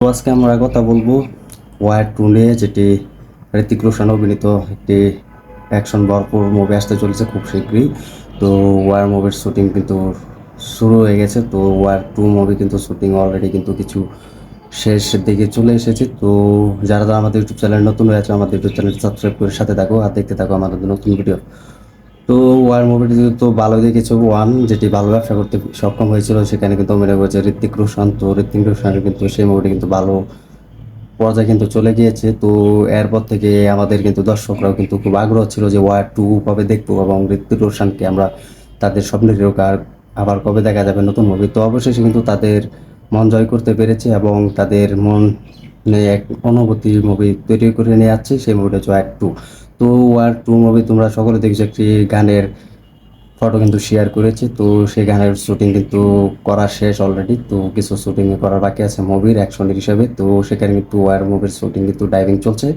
আজকে আমরা কথা বলব ওয়ার টু নিয়ে, যেটি ঋতিক রোশন অভিনীত একটি অ্যাকশন ভরপুর মুভি আসতে চলেছে খুব শীঘ্রই। তো ওয়ার মুভির শুটিং কিন্তু শুরু হয়ে গেছে, তো ওয়ার টু মুভি কিন্তু শুটিং অলরেডি কিন্তু কিছু শেষের দিকে চলে এসেছে। তো যারা যারা আমাদের ইউটিউব চ্যানেল নতুন হয়ে আছে, আমাদের ইউটিউব চ্যানেল সাবস্ক্রাইব করে সাথে থাকো আর দেখতে থাকো আমাদের নতুন ভিডিও তো ওয়ার মুভিটি তো ভালো দেখেছে ওয়ান যেটি ভালো ব্যবসা করতে সক্ষম হয়েছিল, সেখানে কিন্তু অভিনয় করেছে ঋত্বিক রোশন, তো ঋত্বিক রোশনের কিন্তু সেই মুভিটি কিন্তু ভালো পর্যায়ে কিন্তু চলে গিয়েছে। তো এরপর থেকে আমাদের কিন্তু দর্শকরাও কিন্তু খুব আগ্রহ ছিল যে ওয়ার টু কবে দেখব এবং ঋত্বিক রোশনকে আমরা তাদের স্বপ্নের হিরোকার আবার কবে দেখা যাবে নতুন মুভি তো অবশেষে কিন্তু তাদের মন জয় করতে পেরেছে এবং তাদের মন এক অনুভূতি মুভি তৈরি করে নিয়ে যাচ্ছে, সেই মুভিটা হচ্ছে ওয়ার টু তো ওয়ার টু মুভি তোমরা সকলে দেখছ একটি গানের ফটো কিন্তু শেয়ার করেছে। তো সেই গানের শুটিং কিন্তু করা শেষ অলরেডি তো কিছু শুটিং করার বাকি আছে মুভির অ্যাকশনের হিসাবে। তো সেখানে কিন্তু ওয়ার মুভির শুটিং কিন্তু ডাইভিং চলছে,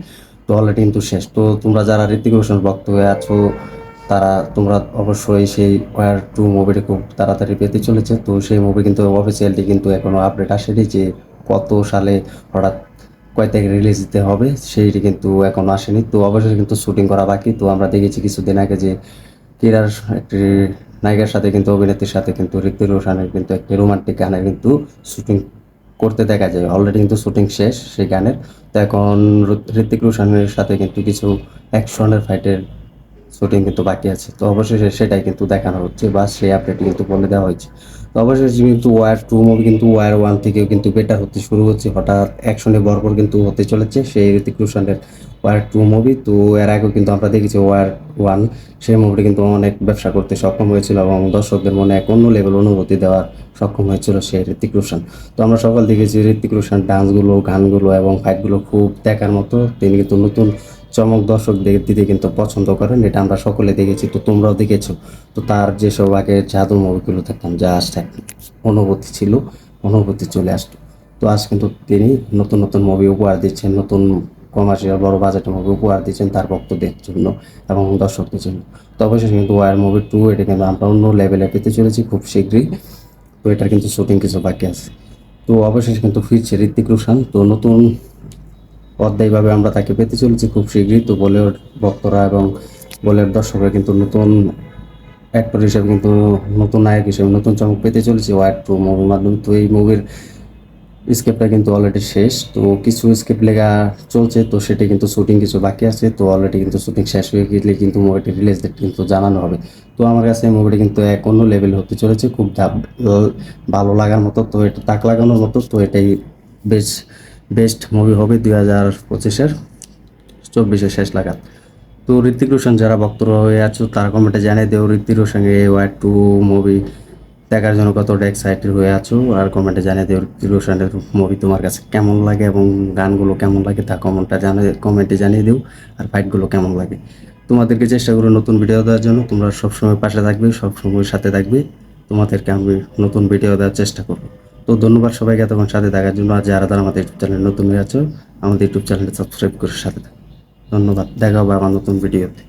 তো অলরেডি কিন্তু শেষ। তো তোমরা যারা ঋতিক রোশন ভক্ত হয়ে আছো, তারা তোমরা অবশ্যই সেই ওয়ার টু মুভিটি খুব তাড়াতাড়ি পেতে চলেছে। তো সেই মুভি কিন্তু অফিসিয়ালি কিন্তু এখনও আপডেট আসেনি যে কত সালে হঠাৎ কয় তারিখ রিলিজ দিতে হবে, সেইটি কিন্তু এখনও আসেনি। তো অবশ্যই কিন্তু শুটিং করা বাকি। তো আমরা দেখেছি কিছুদিন আগে যে কিরার একটি নায়িকার সাথে কিন্তু, অভিনেত্রীর সাথে কিন্তু ঋতিক রোশানের কিন্তু একটি রোমান্টিক গানের কিন্তু শুটিং করতে দেখা যায়। অলরেডি কিন্তু শুটিং শেষ সেই গানের। তো এখন ঋতিক রোশনের সাথে কিন্তু কিছু অ্যাকশনের ফাইটের শুটিং কিন্তু বাকি আছে। তো অবশেষে সেটাই কিন্তু দেখানো হচ্ছে বা সেই আপডেট কিন্তু বলে দেওয়া হয়েছে। অবশেষে কিন্তু ওয়ার টু মুভি কিন্তু ওয়ার ওয়ান থেকেও কিন্তু বেটার হতে শুরু হচ্ছে। হঠাৎ অ্যাকশনে ভরপুর কিন্তু হতে চলেছে সেই ঋতিক রোশনের ওয়ার টু মুভি তো এর আগেও কিন্তু আমরা দেখেছি ওয়ার ওয়ান সেই মুভিটি কিন্তু অনেক ব্যবসা করতে সক্ষম হয়েছিল এবং দর্শকদের মনে এক অন্য লেভেল অনুভূতি দেওয়ার সক্ষম হয়েছিল সেই ঋতিক রোশন। তো আমরা সকল দেখেছি ঋতিক রোশন ডান্সগুলো গানগুলো এবং ফাইটগুলো খুব দেখার মতো। তিনি কিন্তু নতুন চমক দর্শক দিতে কিন্তু পছন্দ করেন, এটা আমরা সকলে দেখেছি, তো তোমরাও দেখেছ। তো তার যেসব আগে জাদু মুভিগুলো দেখতাম যা আসতে অনুভূতি ছিল, অনুভূতি চলে আসতো তো আজ কিন্তু তিনি নতুন নতুন মুভি উপহার দিচ্ছেন, নতুন কমার্শিয়াল বড় বাজেটের মুভি উপহার দিচ্ছেন তার ভক্তদের জন্য এবং দর্শকদের জন্য। তো অবশ্যই কিন্তু ওয়ার মুভি টু এটা কিন্তু আমরা অন্য লেভেলে পেতে চলেছি খুব শীঘ্রই, তো এটার কিন্তু শুটিং কিছু বাকি আছে। তো অবশেষে কিন্তু ফিরছে ঋত্বিক রোশন, তো নতুন অধ্যায়ভাবে আমরা তাকে পেতে চলেছি খুব শীঘ্রই। তো বলিউড ভক্তরা এবং বলিউড দর্শকরা কিন্তু নতুন অ্যাক্টর হিসেবে কিন্তু নতুন নায়ক হিসেবে নতুন চমক পেতে চলেছে। ওয়াইট টু মুভির মাধ্যমে। তো এই মুভির স্ক্রিপ্টটা কিন্তু অলরেডি শেষ। তো কিছু স্ক্রিপ্ট লেখা চলছে, তো সেটি কিন্তু শুটিং কিছু বাকি আছে। তো অলরেডি কিন্তু শুটিং শেষ হয়ে গেলে কিন্তু মুভিটি রিলিজ ডেট কিন্তু জানানো হবে। তো আমার কাছে এই মুভিটি কিন্তু এক অন্য লেভেল হতে চলেছে। খুব ভালো লাগার মতো, তো এটা তাক লাগানোর মতো, তো এটাই বেশ বেস্ট মুভি হবে দুই হাজার পঁচিশের চব্বিশের শেষ লাগাত। তো ঋতিক রোশন যারা ভক্তরা হয়ে আছো, তারা কমেন্টে জানিয়ে দেও রোশন এই ওয়ার টু মুভি দেখার জন্য কতটা এক্সাইটেড হয়ে আছো, আর কমেন্টে জানিয়ে দেও ঋতিক রোশনের মুভি তোমার কাছে কেমন লাগে এবং গানগুলো কেমন লাগে তা কমেন্টটা জানিয়ে কমেন্টে জানিয়ে দিও, আর ফাইটগুলো কেমন লাগে। তোমাদেরকে চেষ্টা করো নতুন ভিডিও দেওয়ার জন্য, তোমরা সবসময় পাশে থাকবে, সবসময় সাথে থাকবে। তোমাদেরকে আমি নতুন ভিডিও দেওয়ার চেষ্টা করব। তো ধন্যবাদ সবাইকে এতক্ষণ সাথে থাকার জন্য। আর যারা আমাদের ইউটিউব চ্যানেল নতুন হয়ে আছো, আমাদের ইউটিউব চ্যানেলটা সাবস্ক্রাইব করে সাথে থাকো। ধন্যবাদ। দেখা হবে আমার নতুন ভিডিওতে